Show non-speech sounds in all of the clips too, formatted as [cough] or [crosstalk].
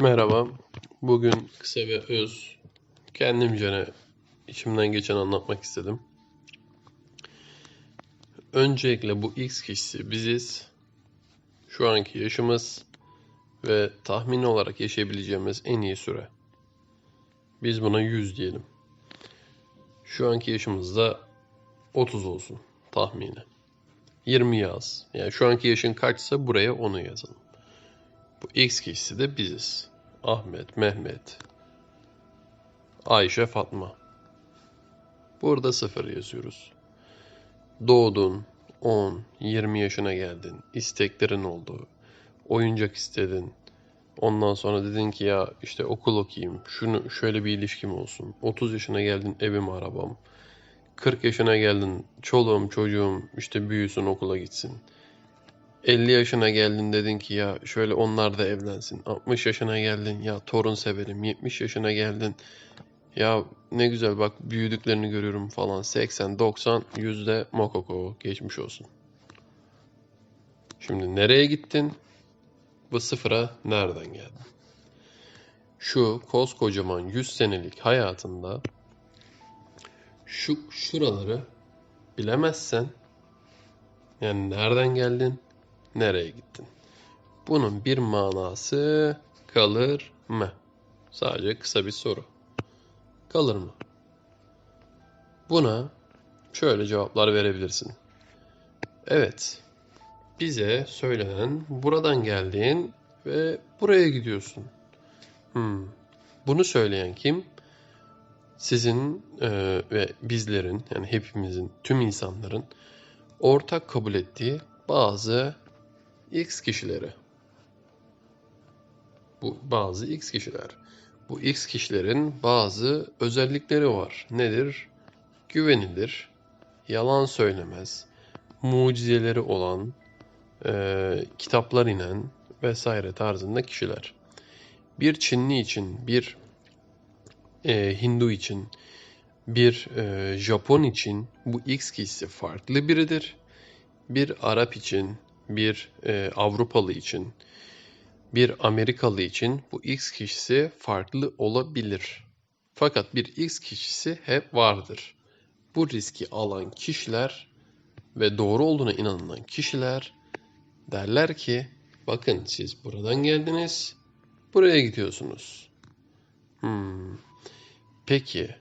Merhaba. Bugün kısa ve öz kendimce ne içimden geçen anlatmak istedim. Öncelikle bu X kişisi biziz. Şu anki yaşımız ve tahmini olarak yaşayabileceğimiz en iyi süre. Biz buna 100 diyelim. Şu anki yaşımız da 30 olsun tahmini. 20 yaz. Yani şu anki yaşın kaçsa buraya onu yazalım. Bu X kişisi de biziz. Ahmet, Mehmet, Ayşe, Fatma. Burada sıfır yazıyoruz. Doğdun, 10, 20 yaşına geldin, isteklerin oldu, oyuncak istedin. Ondan sonra dedin ki ya işte okul okuyayım, şunu şöyle bir ilişkim olsun. 30 yaşına geldin evim arabam. 40 yaşına geldin çoluğum çocuğum işte büyüsün okula gitsin. 50 yaşına geldin dedin ki ya şöyle onlar da evlensin. 60 yaşına geldin ya torun severim. 70 yaşına geldin ya ne güzel bak büyüdüklerini görüyorum falan. 80, 90, yüzde mokoko geçmiş olsun. Şimdi nereye gittin? Bu sıfıra nereden geldin? Şu koskocaman 100 senelik hayatında şu şuraları bilemezsen yani nereden geldin, nereye gittin? Bunun bir manası kalır mı? Sadece kısa bir soru. Kalır mı? Buna şöyle cevaplar verebilirsin. Evet, bize söylenen buradan geldiğin ve buraya gidiyorsun. Hmm. Bunu söyleyen kim? Sizin e, ve bizlerin yani hepimizin, tüm insanların ortak kabul ettiği bazı X kişileri. Bu bazı X kişiler. Bu X kişilerin bazı özellikleri var. Nedir? Güvenilir, yalan söylemez, mucizeleri olan, e, kitaplar inen vesaire tarzında kişiler. Bir Çinli için, bir e, Hindu için, bir e, Japon için bu X kişisi farklı biridir. Bir Arap için, bir e, Avrupalı için, bir Amerikalı için bu X kişisi farklı olabilir. Fakat bir X kişisi hep vardır. Bu riski alan kişiler ve doğru olduğuna inanılan kişiler derler ki bakın siz buradan geldiniz, buraya gidiyorsunuz. Hmm. Peki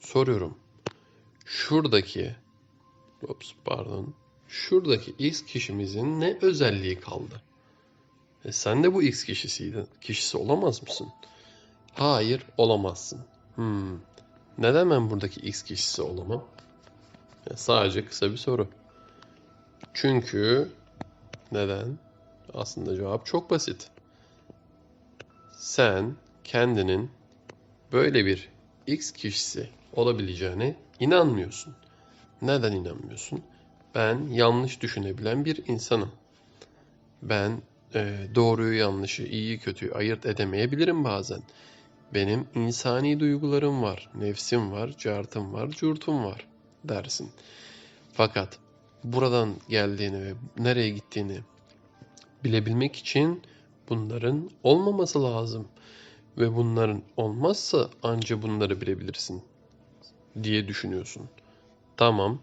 soruyorum. Şuradaki Ops pardon. Şuradaki X kişimizin ne özelliği kaldı? E sen de bu X kişisiydin. Kişisi olamaz mısın? Hayır, olamazsın. Hmm. Neden ben buradaki X kişisi olamam? Ya sadece kısa bir soru. Çünkü neden? Aslında cevap çok basit. Sen kendinin böyle bir X kişisi olabileceğine inanmıyorsun. Neden inanmıyorsun? Ben yanlış düşünebilen bir insanım. Ben e, doğruyu yanlışı, iyiyi kötüyü ayırt edemeyebilirim bazen. Benim insani duygularım var, nefsim var, cartım var, curtum var dersin. Fakat buradan geldiğini ve nereye gittiğini bilebilmek için bunların olmaması lazım. Ve bunların olmazsa anca bunları bilebilirsin diye düşünüyorsun. Tamam,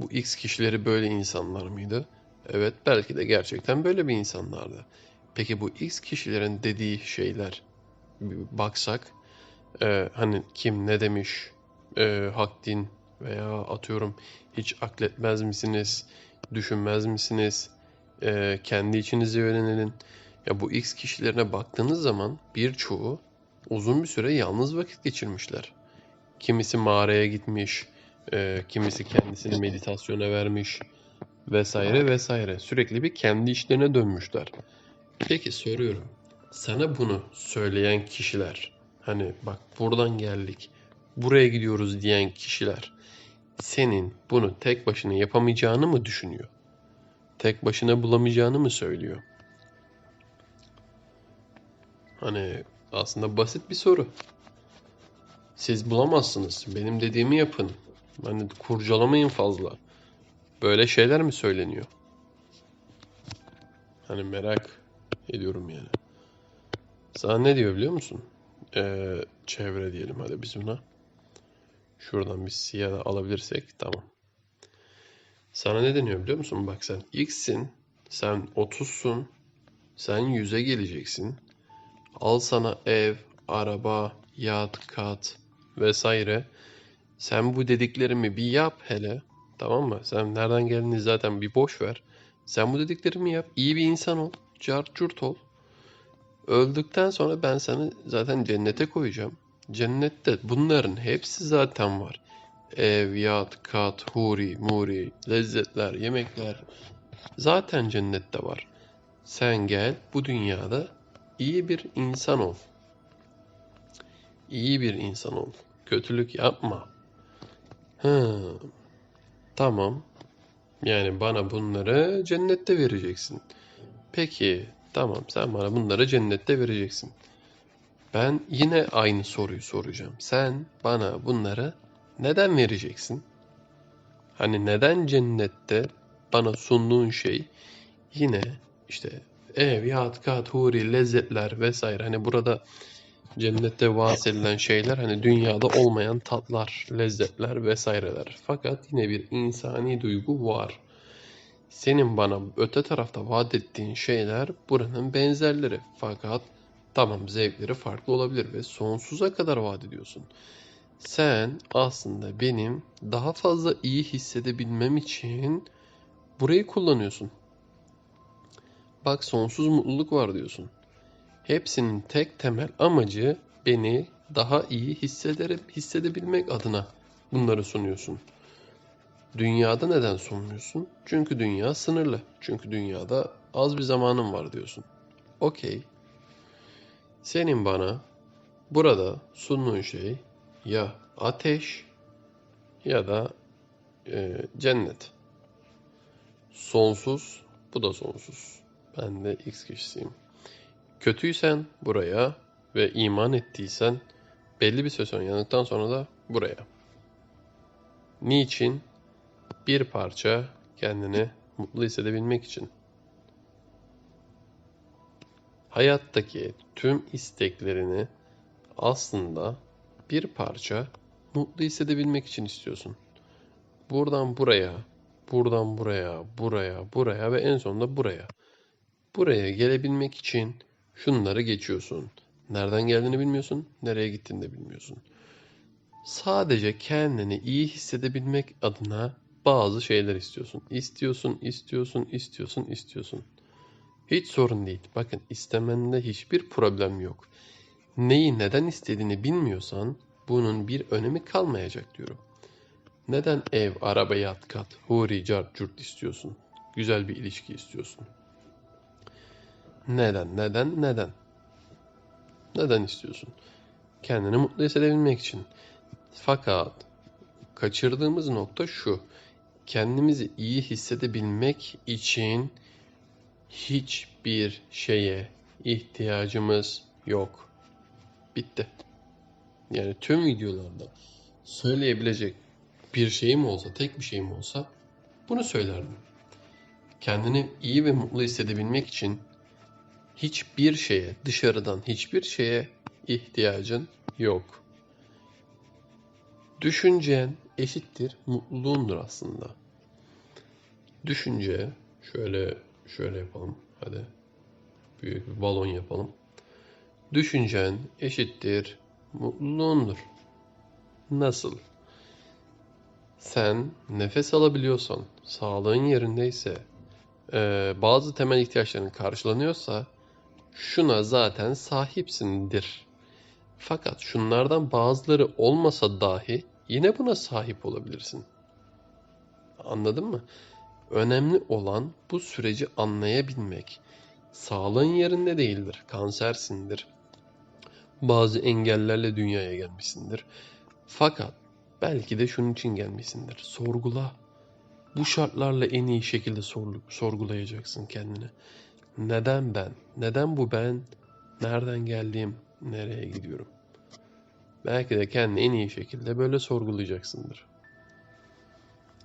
bu X kişileri böyle insanlar mıydı? Evet, belki de gerçekten böyle bir insanlardı. Peki bu X kişilerin dediği şeyler bir baksak, e, hani kim ne demiş, e, hak din veya atıyorum hiç akletmez misiniz, düşünmez misiniz, e, kendi içinizi öğrenin. Ya bu X kişilerine baktığınız zaman birçoğu uzun bir süre yalnız vakit geçirmişler. Kimisi mağaraya gitmiş, e, kimisi kendisini meditasyona vermiş vesaire vesaire. Sürekli bir kendi işlerine dönmüşler. Peki soruyorum. Sana bunu söyleyen kişiler, hani bak buradan geldik, buraya gidiyoruz diyen kişiler senin bunu tek başına yapamayacağını mı düşünüyor? Tek başına bulamayacağını mı söylüyor? Hani aslında basit bir soru. Siz bulamazsınız. Benim dediğimi yapın. Hani kurcalamayın fazla. Böyle şeyler mi söyleniyor? Hani merak ediyorum yani. Sana ne diyor biliyor musun? Ee, çevre diyelim hadi biz buna. Şuradan bir siyah alabilirsek tamam. Sana ne deniyor biliyor musun? Bak sen X'sin, sen 30'sun, sen 100'e geleceksin. Al sana ev, araba, yat, kat vesaire. Sen bu dediklerimi bir yap hele. Tamam mı? Sen nereden geldiğini zaten bir boş ver. Sen bu dediklerimi yap. İyi bir insan ol. Cart curt ol. Öldükten sonra ben seni zaten cennete koyacağım. Cennette bunların hepsi zaten var. Ev, yat, kat, huri, muri, lezzetler, yemekler. Zaten cennette var. Sen gel bu dünyada iyi bir insan ol. İyi bir insan ol. Kötülük yapma. Hı, tamam. Yani bana bunları cennette vereceksin. Peki, tamam sen bana bunları cennette vereceksin. Ben yine aynı soruyu soracağım. Sen bana bunları neden vereceksin? Hani neden cennette bana sunduğun şey yine işte ev, yat, kat, huri, lezzetler vesaire. Hani burada cennette bahsedilen şeyler hani dünyada olmayan tatlar, lezzetler vesaireler. Fakat yine bir insani duygu var. Senin bana öte tarafta vaat ettiğin şeyler buranın benzerleri. Fakat tamam zevkleri farklı olabilir ve sonsuza kadar vaat ediyorsun. Sen aslında benim daha fazla iyi hissedebilmem için burayı kullanıyorsun. Bak sonsuz mutluluk var diyorsun. Hepsinin tek temel amacı beni daha iyi hissederek hissedebilmek adına bunları sunuyorsun. Dünyada neden sunmuyorsun? Çünkü dünya sınırlı. Çünkü dünyada az bir zamanım var diyorsun. Okey. Senin bana burada sunduğun şey ya ateş ya da e, cennet. Sonsuz, bu da sonsuz. Ben de X kişisiyim. Kötüysen buraya ve iman ettiysen belli bir süre sonra sonra da buraya. Niçin? Bir parça kendini mutlu hissedebilmek için. Hayattaki tüm isteklerini aslında bir parça mutlu hissedebilmek için istiyorsun. Buradan buraya, buradan buraya, buraya, buraya ve en sonunda buraya. Buraya gelebilmek için şunları geçiyorsun. Nereden geldiğini bilmiyorsun, nereye gittiğini de bilmiyorsun. Sadece kendini iyi hissedebilmek adına bazı şeyler istiyorsun. İstiyorsun, istiyorsun, istiyorsun, istiyorsun. Hiç sorun değil. Bakın istemende hiçbir problem yok. Neyi neden istediğini bilmiyorsan bunun bir önemi kalmayacak diyorum. Neden ev, araba, yat, kat, huri, cart, curt istiyorsun? Güzel bir ilişki istiyorsun. Neden, neden, neden? Neden istiyorsun? Kendini mutlu hissedebilmek için. Fakat kaçırdığımız nokta şu. Kendimizi iyi hissedebilmek için hiçbir şeye ihtiyacımız yok. Bitti. Yani tüm videolarda söyleyebilecek bir şeyim olsa, tek bir şeyim olsa bunu söylerdim. Kendini iyi ve mutlu hissedebilmek için hiçbir şeye, dışarıdan hiçbir şeye ihtiyacın yok. Düşüncen eşittir mutluluğundur aslında. Düşünce şöyle şöyle yapalım. Hadi. Büyük bir balon yapalım. Düşüncen eşittir mutluluğundur. Nasıl? Sen nefes alabiliyorsan, sağlığın yerindeyse, bazı temel ihtiyaçların karşılanıyorsa şuna zaten sahipsindir. Fakat şunlardan bazıları olmasa dahi yine buna sahip olabilirsin. Anladın mı? Önemli olan bu süreci anlayabilmek. Sağlığın yerinde değildir, kansersindir. Bazı engellerle dünyaya gelmişsindir. Fakat belki de şunun için gelmişsindir. Sorgula. Bu şartlarla en iyi şekilde sorgulayacaksın kendini. Neden ben? Neden bu ben? Nereden geldim? Nereye gidiyorum? Belki de kendini en iyi şekilde böyle sorgulayacaksındır.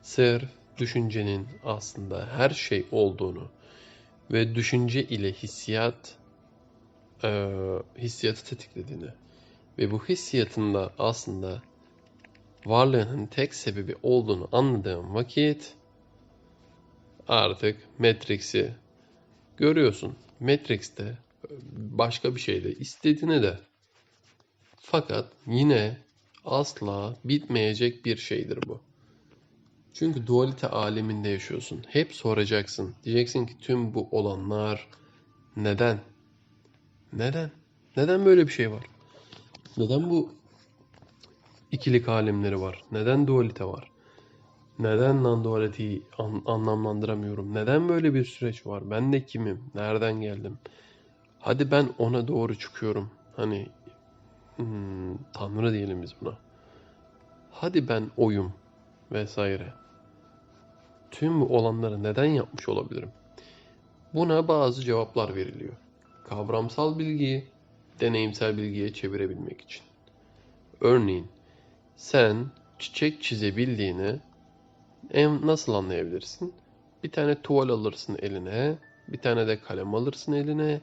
Sırf düşüncenin aslında her şey olduğunu ve düşünce ile hissiyat eee, hissiyatı tetiklediğini ve bu hissiyatın da aslında varlığının tek sebebi olduğunu anladığım vakit artık Matrix'i görüyorsun. Matrix'te başka bir şey de istediğini de fakat yine asla bitmeyecek bir şeydir bu. Çünkü dualite aleminde yaşıyorsun. Hep soracaksın. Diyeceksin ki tüm bu olanlar neden? Neden? Neden böyle bir şey var? Neden bu ikilik alemleri var? Neden dualite var? Neden non-dualiteyi an- anlamlandıramıyorum? Neden böyle bir süreç var? Ben de kimim? Nereden geldim? Hadi ben ona doğru çıkıyorum. Hani hmm, Tanrı diyelim biz buna. Hadi ben oyum vesaire. Tüm bu olanları neden yapmış olabilirim? Buna bazı cevaplar veriliyor. Kavramsal bilgiyi deneyimsel bilgiye çevirebilmek için. Örneğin sen çiçek çizebildiğini en nasıl anlayabilirsin? Bir tane tuval alırsın eline, bir tane de kalem alırsın eline.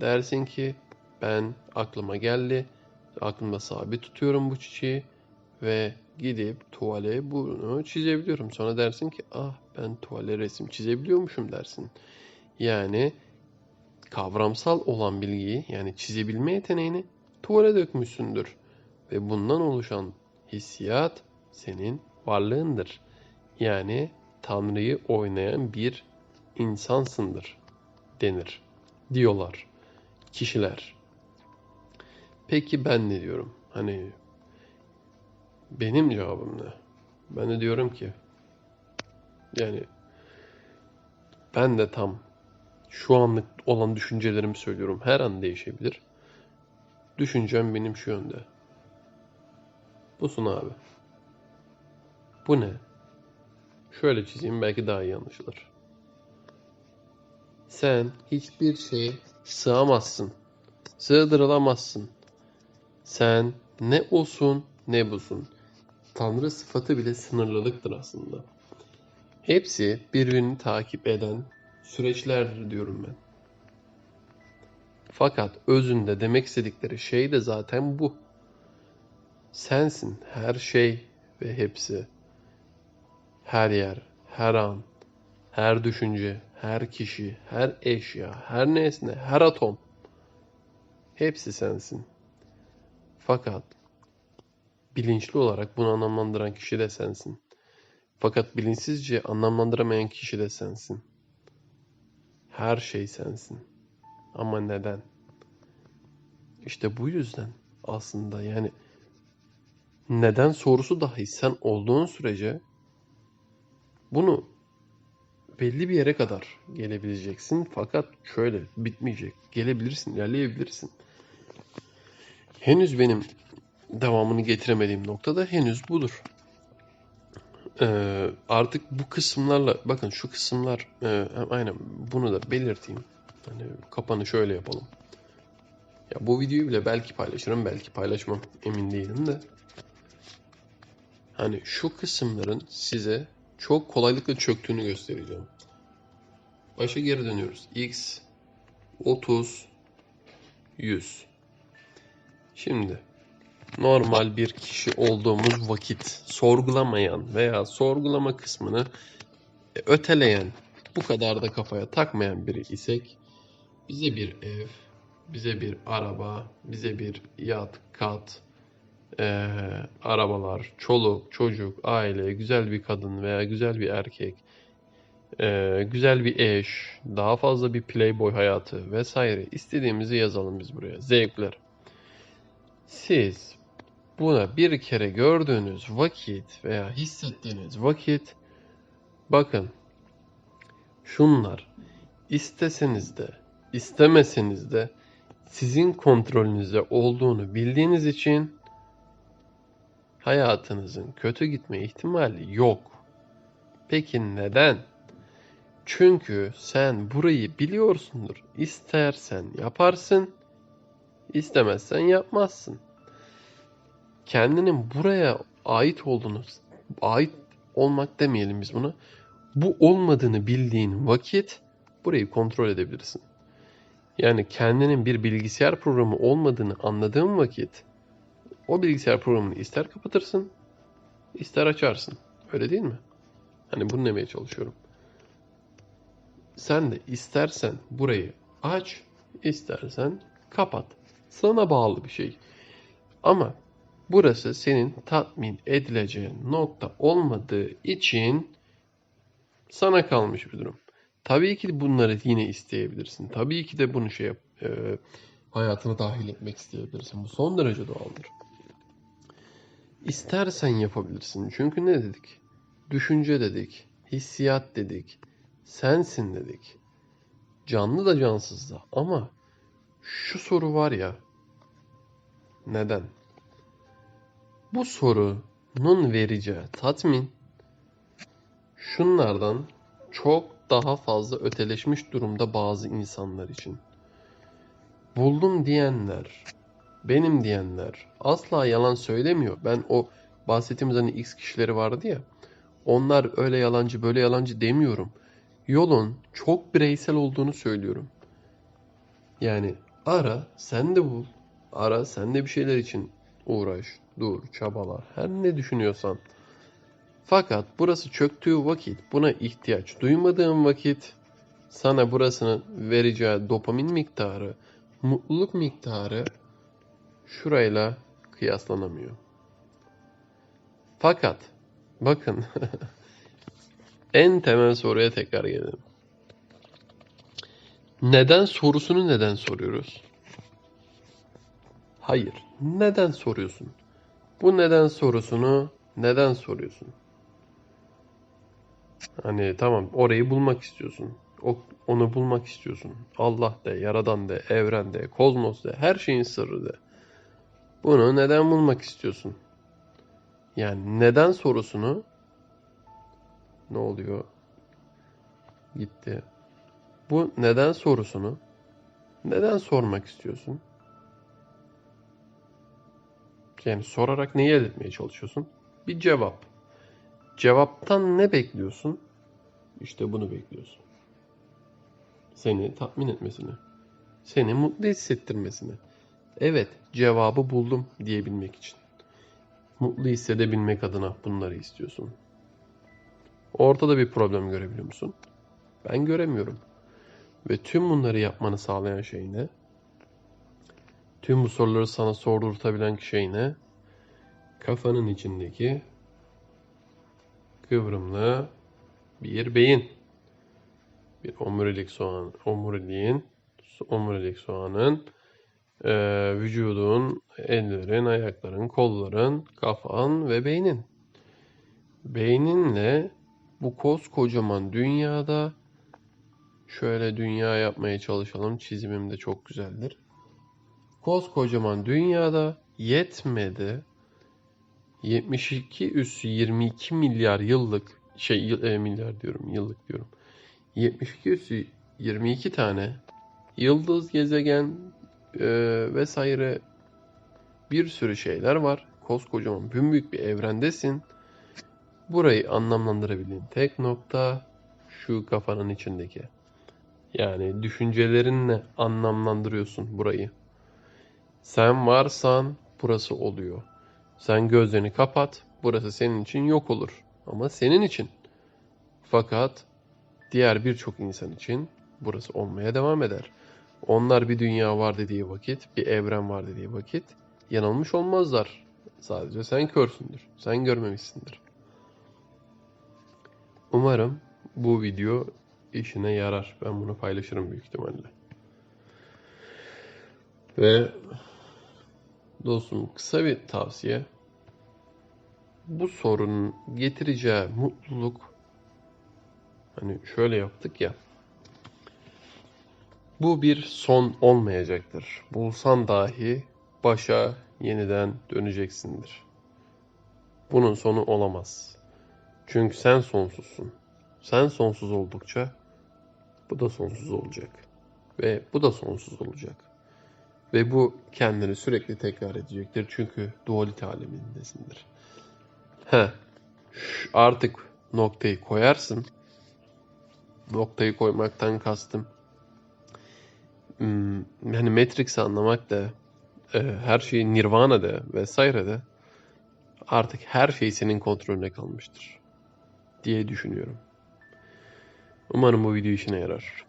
Dersin ki ben aklıma geldi, aklımda sabit tutuyorum bu çiçeği ve gidip tuvale bunu çizebiliyorum. Sonra dersin ki ah ben tuvale resim çizebiliyormuşum dersin. Yani kavramsal olan bilgiyi yani çizebilme yeteneğini tuvale dökmüşsündür. Ve bundan oluşan hissiyat senin varlığındır. Yani Tanrı'yı oynayan bir insansındır denir. Diyorlar kişiler. Peki ben ne diyorum? Hani benim cevabım ne? Ben de diyorum ki yani ben de tam şu anlık olan düşüncelerimi söylüyorum. Her an değişebilir. Düşüncem benim şu yönde. Busun abi. Bu ne? Şöyle çizeyim belki daha iyi anlaşılır. Sen hiçbir şeye sığamazsın. Sığdırılamazsın. Sen ne olsun ne busun. Tanrı sıfatı bile sınırlılıktır aslında. Hepsi birbirini takip eden süreçlerdir diyorum ben. Fakat özünde demek istedikleri şey de zaten bu. Sensin her şey ve hepsi. Her yer, her an, her düşünce, her kişi, her eşya, her nesne, her atom. Hepsi sensin. Fakat bilinçli olarak bunu anlamlandıran kişi de sensin. Fakat bilinçsizce anlamlandıramayan kişi de sensin. Her şey sensin. Ama neden? İşte bu yüzden aslında yani neden sorusu dahi sen olduğun sürece bunu belli bir yere kadar gelebileceksin. Fakat şöyle bitmeyecek. Gelebilirsin, ilerleyebilirsin. Henüz benim devamını getiremediğim nokta da henüz budur. Ee, artık bu kısımlarla bakın şu kısımlar e, aynen bunu da belirteyim. Hani kapanı şöyle yapalım. Ya bu videoyu bile belki paylaşırım, belki paylaşmam. Emin değilim de. Hani şu kısımların size çok kolaylıkla çöktüğünü göstereceğim. Başa geri dönüyoruz. X 30 100. Şimdi normal bir kişi olduğumuz vakit sorgulamayan veya sorgulama kısmını e, öteleyen, bu kadar da kafaya takmayan biri isek bize bir ev, bize bir araba, bize bir yat, kat, eee, arabalar, çoluk, çocuk, aile, güzel bir kadın veya güzel bir erkek, eee, güzel bir eş, daha fazla bir playboy hayatı vesaire istediğimizi yazalım biz buraya. Zevkler. Siz buna bir kere gördüğünüz vakit veya hissettiğiniz vakit bakın şunlar isteseniz de istemeseniz de sizin kontrolünüzde olduğunu bildiğiniz için hayatınızın kötü gitme ihtimali yok. Peki neden? Çünkü sen burayı biliyorsundur. İstersen yaparsın, istemezsen yapmazsın. Kendinin buraya ait olduğunu, ait olmak demeyelim biz buna. Bu olmadığını bildiğin vakit burayı kontrol edebilirsin. Yani kendinin bir bilgisayar programı olmadığını anladığın vakit o bilgisayar programını ister kapatırsın, ister açarsın. Öyle değil mi? Hani bunu demeye çalışıyorum. Sen de istersen burayı aç, istersen kapat. Sana bağlı bir şey. Ama burası senin tatmin edileceğin nokta olmadığı için sana kalmış bir durum. Tabii ki bunları yine isteyebilirsin. Tabii ki de bunu şey e, hayatına dahil etmek isteyebilirsin. Bu son derece doğaldır. İstersen yapabilirsin. Çünkü ne dedik? Düşünce dedik, hissiyat dedik, sensin dedik. Canlı da cansız da ama şu soru var ya. Neden? Bu sorunun vereceği tatmin şunlardan çok daha fazla öteleşmiş durumda bazı insanlar için. Buldum diyenler, benim diyenler asla yalan söylemiyor. Ben o bahsettiğimiz hani X kişileri vardı ya. Onlar öyle yalancı böyle yalancı demiyorum. Yolun çok bireysel olduğunu söylüyorum. Yani ara sen de bul. Ara sen de bir şeyler için uğraş, dur, çabala. Her ne düşünüyorsan. Fakat burası çöktüğü vakit, buna ihtiyaç duymadığın vakit sana burasının vereceği dopamin miktarı, mutluluk miktarı şurayla kıyaslanamıyor. Fakat bakın [laughs] en temel soruya tekrar gelelim. Neden sorusunu neden soruyoruz? Hayır. Neden soruyorsun? Bu neden sorusunu neden soruyorsun? Hani tamam orayı bulmak istiyorsun. O, onu bulmak istiyorsun. Allah de, Yaradan de, Evren de, Kozmos de, her şeyin sırrı de. Bunu neden bulmak istiyorsun? Yani neden sorusunu ne oluyor? Gitti. Bu neden sorusunu neden sormak istiyorsun? Yani sorarak neyi elde etmeye çalışıyorsun? Bir cevap. Cevaptan ne bekliyorsun? İşte bunu bekliyorsun. Seni tatmin etmesini. Seni mutlu hissettirmesini. Evet, cevabı buldum diyebilmek için. Mutlu hissedebilmek adına bunları istiyorsun. Ortada bir problem görebiliyor musun? Ben göremiyorum. Ve tüm bunları yapmanı sağlayan şey ne? Tüm bu soruları sana sordurtabilen şey ne? Kafanın içindeki kıvrımlı bir beyin. Bir omurilik soğan, omuriliğin, omurilik soğanın e, vücudun, ellerin, ayakların, kolların, kafan ve beynin. Beyninle bu koskocaman dünyada şöyle dünya yapmaya çalışalım. Çizimim de çok güzeldir. Koskocaman dünyada yetmedi 72 üssü 22 milyar yıllık şey e, milyar diyorum yıllık diyorum. 72 üssü 22 tane yıldız, gezegen e, vesaire bir sürü şeyler var. Koskocaman büyük bir evrendesin. Burayı anlamlandırabildiğin tek nokta şu kafanın içindeki. Yani düşüncelerinle anlamlandırıyorsun burayı. Sen varsan burası oluyor. Sen gözlerini kapat, burası senin için yok olur. Ama senin için. Fakat diğer birçok insan için burası olmaya devam eder. Onlar bir dünya var dediği vakit, bir evren var dediği vakit yanılmış olmazlar. Sadece sen körsündür. Sen görmemişsindir. Umarım bu video işine yarar. Ben bunu paylaşırım büyük ihtimalle. Ve dostum kısa bir tavsiye. Bu sorunun getireceği mutluluk hani şöyle yaptık ya. Bu bir son olmayacaktır. Bulsan dahi başa yeniden döneceksindir. Bunun sonu olamaz. Çünkü sen sonsuzsun. Sen sonsuz oldukça bu da sonsuz olacak. Ve bu da sonsuz olacak. Ve bu kendini sürekli tekrar edecektir. Çünkü dualite alemindesindir. He, artık noktayı koyarsın. Noktayı koymaktan kastım. Hmm, hani Matrix'i anlamak da e, her şeyi Nirvana'da vesairede artık her şey senin kontrolüne kalmıştır diye düşünüyorum. Umarım bu video işine yarar.